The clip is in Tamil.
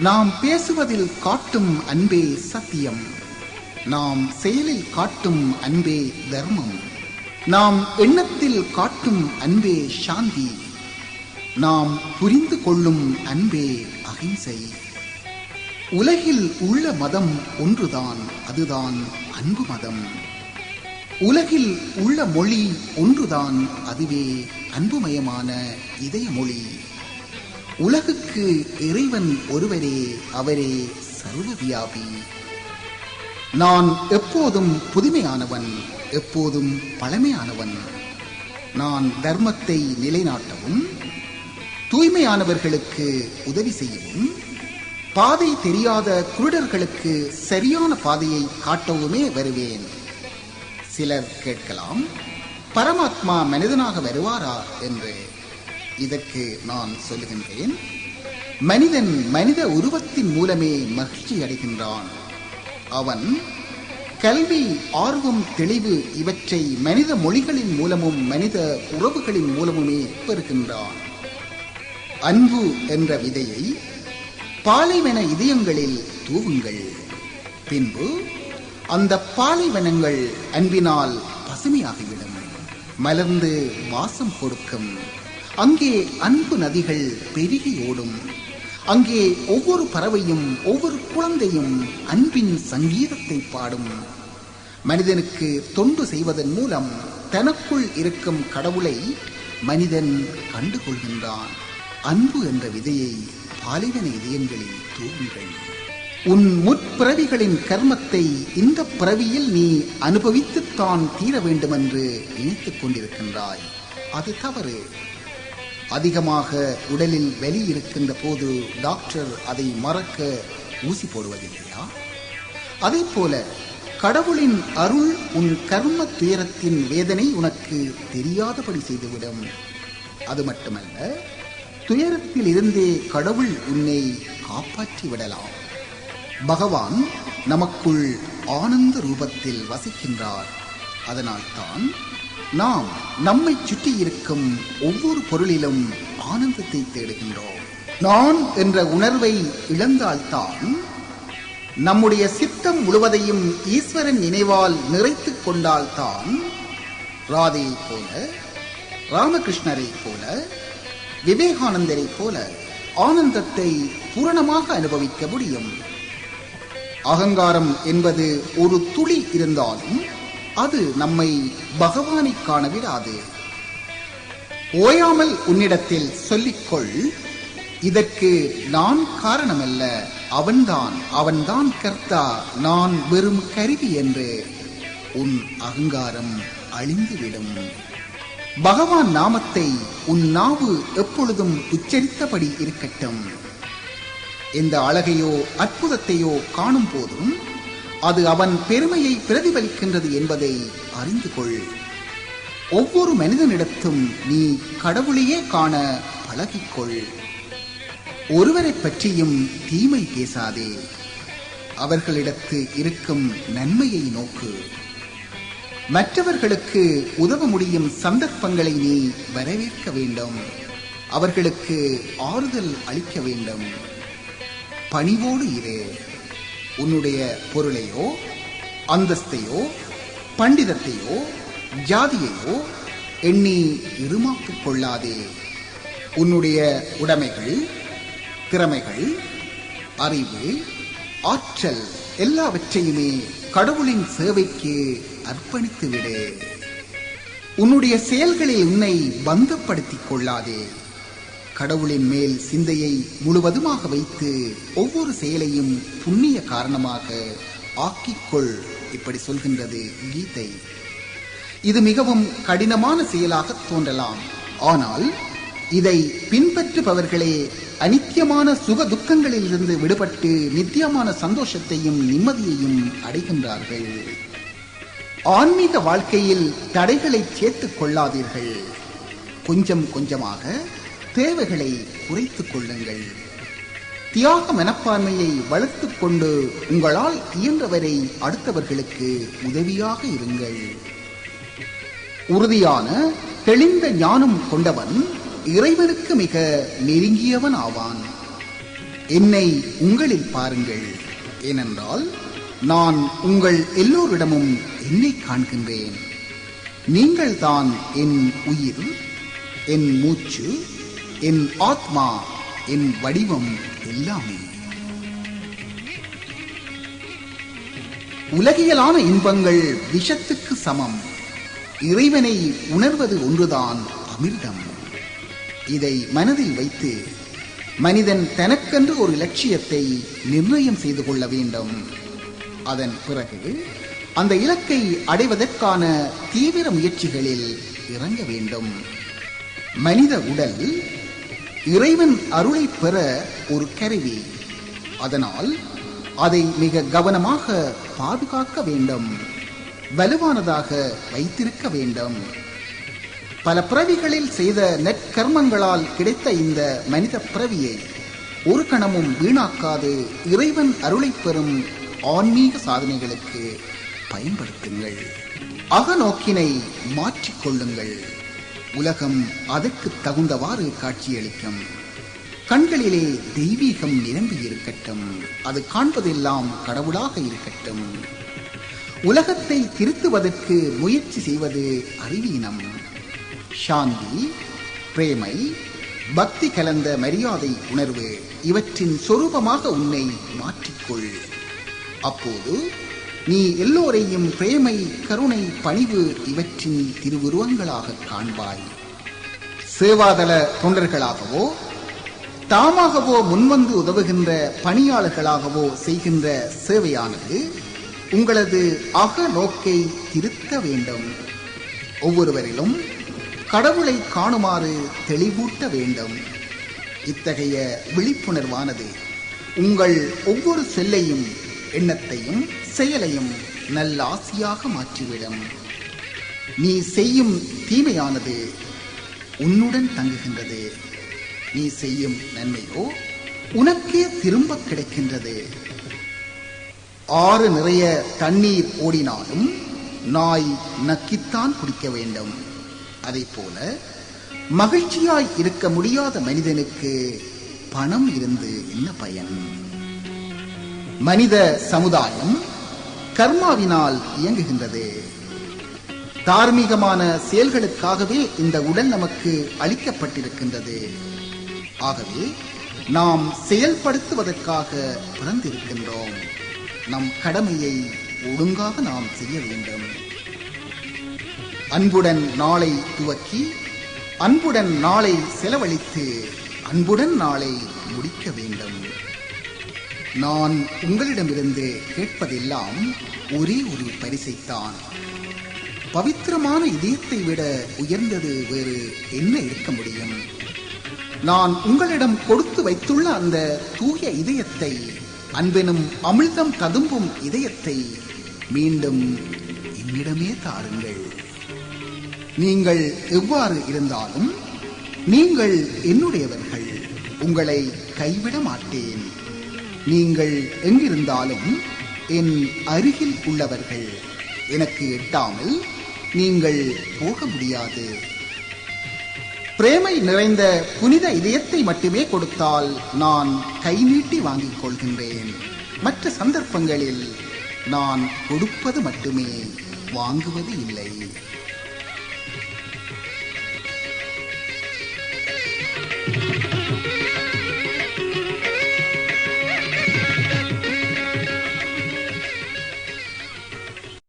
நாம் பேசுவதில் காட்டும் அன்பே சத்தியம். நாம் செயலில் காட்டும் அன்பே தர்மம். நாம் எண்ணத்தில் காட்டும் அன்பே சாந்தி. நாம் புரிந்து கொள்ளும் அன்பே அகிம்சை. உலகில் உள்ள மதம் ஒன்றுதான் அதுதான் அன்பு மதம். உலகில் உள்ள மொழி ஒன்றுதான் அதுவே அன்புமயமான இதய மொழி. உலகுக்கு இறைவன் ஒருவரே அவரே சர்வவியாபி. நான் எப்போதும் புதுமையானவன் எப்போதும் பழமையானவன். நான் தர்மத்தை நிலைநாட்டவும் தூய்மையானவர்களுக்கு உதவி செய்யவும் பாதை தெரியாத குருடர்களுக்கு சரியான பாதையை காட்டவுமே வருவேன். சிலர் கேட்கலாம் பரமாத்மா மனிதனாக வருவாரா? என்று. இதற்கு நான் சொல்லுகின்றேன். மனிதன் மனித உருவத்தின் மூலமே மகிழ்ச்சி அடைகின்றான். அவன் கல்வி ஆர்வம் தெளிவு இவற்றை மனித மொழிகளின் மூலமும் மனித உறவுகளின் மூலமுமே பெறுகின்றான். அன்பு என்ற விதையை பாலைவன இதயங்களில் தூவுங்கள். பின்பு அந்த பாலைவனங்கள் அன்பினால் பசுமையாகிவிடும். மலர்ந்து வாசம் கொடுக்கும். அங்கே அன்பு நதிகள் பெருகி ஓடும். அங்கே ஒவ்வொரு பறவையும் ஒவ்வொரு குழந்தையும் அன்பின் சங்கீதத்தை பாடும். மனிதனுக்கு தொண்டு செய்வதன் மூலம் தனக்குள் இருக்கும் கடவுளை மனிதன் கண்டுகொள்கின்றான். அன்பு என்ற விதையை பாலிவன இதயங்களில் தூவுங்கள். உன் முற்பிறவிகளின் கர்மத்தை இந்த பிறவியில் நீ அனுபவித்துத்தான் தீர வேண்டுமென்று நினைத்துக் கொண்டிருக்கின்றாய். அது தவறு. அதிகமாக உடலில் வெளி இருக்கின்ற போது டாக்டர் அதை மறக்க ஊசி போடுவதில்லையா? அதே போல கடவுளின் அருள் உன் கர்ம துயரத்தின் வேதனை உனக்கு தெரியாதபடி செய்துவிடும். அது மட்டுமல்ல துயரத்தில் இருந்தே கடவுள் உன்னை காப்பாற்றி விடலாம். பகவான் நமக்குள் ஆனந்த ரூபத்தில் வசிக்கின்றார். அதனால்தான் நாம் நம்மை சுற்றி இருக்கும் ஒவ்வொரு பொருளிலும் ஆனந்தத்தை தேடுகின்றோம். நான் என்ற உணர்வை இழந்தால்தான் நம்முடைய சித்தம் முழுவதையும் ஈஸ்வரன் நினைவால் நிறைத்துக் கொண்டால்தான் ராதையைப் போல ராமகிருஷ்ணரைப் போல விவேகானந்தரைப் போல ஆனந்தத்தை பூரணமாக அனுபவிக்க முடியும். அகங்காரம் என்பது ஒரு துளி இருந்தாலும் அது நம்மை பகவானை காண விடாது. ஓயாமல் உன்னிடத்தில் சொல்லிக்கொள் இதற்கு நான் காரணமல்ல அவன்தான் அவன்தான் கர்த்தா நான் வெறும் கருவி என்று உன் அகங்காரம் அழிந்துவிடும். பகவான் நாமத்தை உன் நாவு எப்பொழுதும் உச்சரித்தபடி இருக்கட்டும். எந்த அழகையோ அற்புதத்தையோ காணும் போதும் அது அவன் பெருமையை பிரதிபலிக்கின்றது என்பதை அறிந்து கொள் ஒவ்வொரு மனிதனிடத்தும் நீ கடவுளையே காண பழகிக்கொள். ஒருவரை பற்றியும் தீமை பேசாதே. அவர்களிடத்து இருக்கும் நன்மையை நோக்கு. மற்றவர்களுக்கு உதவ முடியும் சந்தர்ப்பங்களை நீ வரவேற்க வேண்டும். அவர்களுக்கு ஆறுதல் அளிக்க வேண்டும். பணிவோடு இரு. உன்னுடைய பொருளையோ அந்தஸ்தையோ பண்டிதத்தையோ ஜாதியையோ எண்ணி இருமாக்கிக் கொள்ளாதே. உன்னுடைய உடைமைகள் திறமைகள் அறிவு ஆற்றல் எல்லாவற்றையுமே கடவுளின் சேவைக்கு அர்ப்பணித்துவிடு. உன்னுடைய செயல்களில் உன்னை பந்தப்படுத்திக் கொள்ளாதே. கடவுளின் மேல் சிந்தையை முழுவதுமாக வைத்து ஒவ்வொரு செயலையும் புண்ணிய காரணமாக ஆக்கிக்கொள் இப்படி சொல்கின்றது கீதை. இது மிகவும் கடினமான செயலாக தோன்றலாம். ஆனால் இதை பின்பற்றுபவர்களே அனித்தியமான சுக துக்கங்களில் இருந்து விடுபட்டு நித்தியமான சந்தோஷத்தையும் நிம்மதியையும் அடைகின்றார்கள். ஆன்மீக வாழ்க்கையில் தடைகளை சேர்த்துக் கொள்ளாதீர்கள். கொஞ்சம் கொஞ்சமாக தேவைகளை குறைத்துக் கொள்ளுங்கள். தியாக மனப்பான்மையை வளர்த்துக் கொண்டு உங்களால் இயன்றவரை அடுத்தவர்களுக்கு உதவியாக இருங்கள். உறுதியான தெளிந்த ஞானம் கொண்டவன் இறைவனுக்கு மிக நெருங்கியவன் ஆவான். என்னை உங்களில் பாருங்கள். ஏனென்றால் நான் உங்கள் எல்லோரிடமும் என்னை காண்கின்றேன். நீங்கள்தான் என் உயிர் என் மூச்சு என் ஆத்மா என் வடிவம் எல்லாமே. உலகியலான இன்பங்கள் விஷத்துக்கு சமம். இறைவனை உணர்வது ஒன்றுதான் அமிர்தம். இதை மனதில் வைத்து மனிதன் தனக்கென்று ஒரு லட்சியத்தை நிர்ணயம் செய்து கொள்ள வேண்டும். அதன் பிறகு அந்த இலக்கை அடைவதற்கான தீவிர முயற்சிகளில் இறங்க வேண்டும். மனித உடல் இறைவன் அருளை பெற ஒரு கருவி. அதனால் அதை மிக கவனமாக பாதுகாக்க வேண்டும். வலுவானதாக வைத்திருக்க வேண்டும். பல பிறவிகளில் செய்த நெற்கர்மங்களால் கிடைத்த இந்த மனித பிறவியை ஒரு கணமும் வீணாக்காது இறைவன் அருளை பெறும் ஆன்மீக சாதனைகளுக்கு பயன்படுத்துங்கள். அகநோக்கினை மாற்றிக்கொள்ளுங்கள். உலகம் அதற்கு தகுந்தவாறு காட்சியளிக்கும். கண்களிலே தெய்வீகம் நிரம்பி இருக்கட்டும். அது காண்பதெல்லாம் கடவுளாக இருக்கட்டும். உலகத்தை திருத்துவதற்கு முயற்சி செய்வது அறிவீனம். சாந்தி பிரேமை பக்தி கலந்த மரியாதை உணர்வு இவற்றின் சொரூபமாக உன்னை மாற்றிக்கொள். அப்போது நீ எல்லோரையும் பிரேமை கருணை பணிவு இவற்றின் திருவுருவங்களாக காண்பாய். சேவாதள தொண்டர்களாகவோ தாமாகவோ முன்வந்து உதவுகின்ற பணியாளர்களாகவோ செய்கின்ற சேவையானது உங்களது அக நோக்கை திருத்த வேண்டும். ஒவ்வொருவரிலும் கடவுளை காணுமாறு தெளிவூட்ட வேண்டும். இத்தகைய விழிப்புணர்வானது உங்கள் ஒவ்வொரு செல்லையும் எண்ணத்தையும் செயலையும் நல்ல ஆசியாக மாற்றிவிடும். நீ செய்யும் தீமையானது உன்னுடன் தங்குகின்றது. நீ செய்யும் நன்மையோ உனக்கே திரும்ப கிடைக்கின்றது. ஆறு நிறைய தண்ணீர் ஓடினாலும் நாய் நக்கித்தான் குடிக்க வேண்டும். அதை போல மகிழ்ச்சியாய் இருக்க முடியாத மனிதனுக்கு பணம் இருந்து என்ன பயன்? மனித சமுதாயம் கர்மாவினால் இயங்குகின்றது. தார்மீகமான செயல்களுக்காகவே இந்த உடல் நமக்கு அளிக்கப்பட்டிருக்கின்றது. ஆகவே நாம் செயல்படுத்துவதற்காக பிறந்திருக்கின்றோம். நம் கடமையை ஒழுங்காக நாம் செய்ய வேண்டும். அன்புடன் நாளை துவக்கி அன்புடன் நாளை செலவழித்து அன்புடன் நாளை முடிக்க வேண்டும். நான் உங்களிடமிருந்து கேட்பதெல்லாம் ஒரே ஒரு பரிசைத்தான். பவித்திரமான இதயத்தை விட உயர்ந்தது வேறு என்ன இருக்க முடியும்? நான் உங்களிடம் கொடுத்து வைத்துள்ள அந்த தூய இதயத்தை அன்பெனும் அமிழ்தம் ததும்பும் இதயத்தை மீண்டும் என்னிடமே தாருங்கள். நீங்கள் எவ்வாறு இருந்தாலும் நீங்கள் என்னுடையவர்கள். உங்களை கைவிட மாட்டேன். நீங்கள் எங்கிருந்தாலும் என் அருகில் உள்ளவர்கள் எனக்கு எட்டாமல் நீங்கள் போக முடியாது. பிரேமை நிறைந்த புனித இதயத்தை மட்டுமே கொடுத்தால் நான் கை நீட்டி வாங்கிக் கொள்கின்றேன். மற்ற சந்தர்ப்பங்களில் நான் கொடுப்பது மட்டுமே வாங்குவது இல்லை.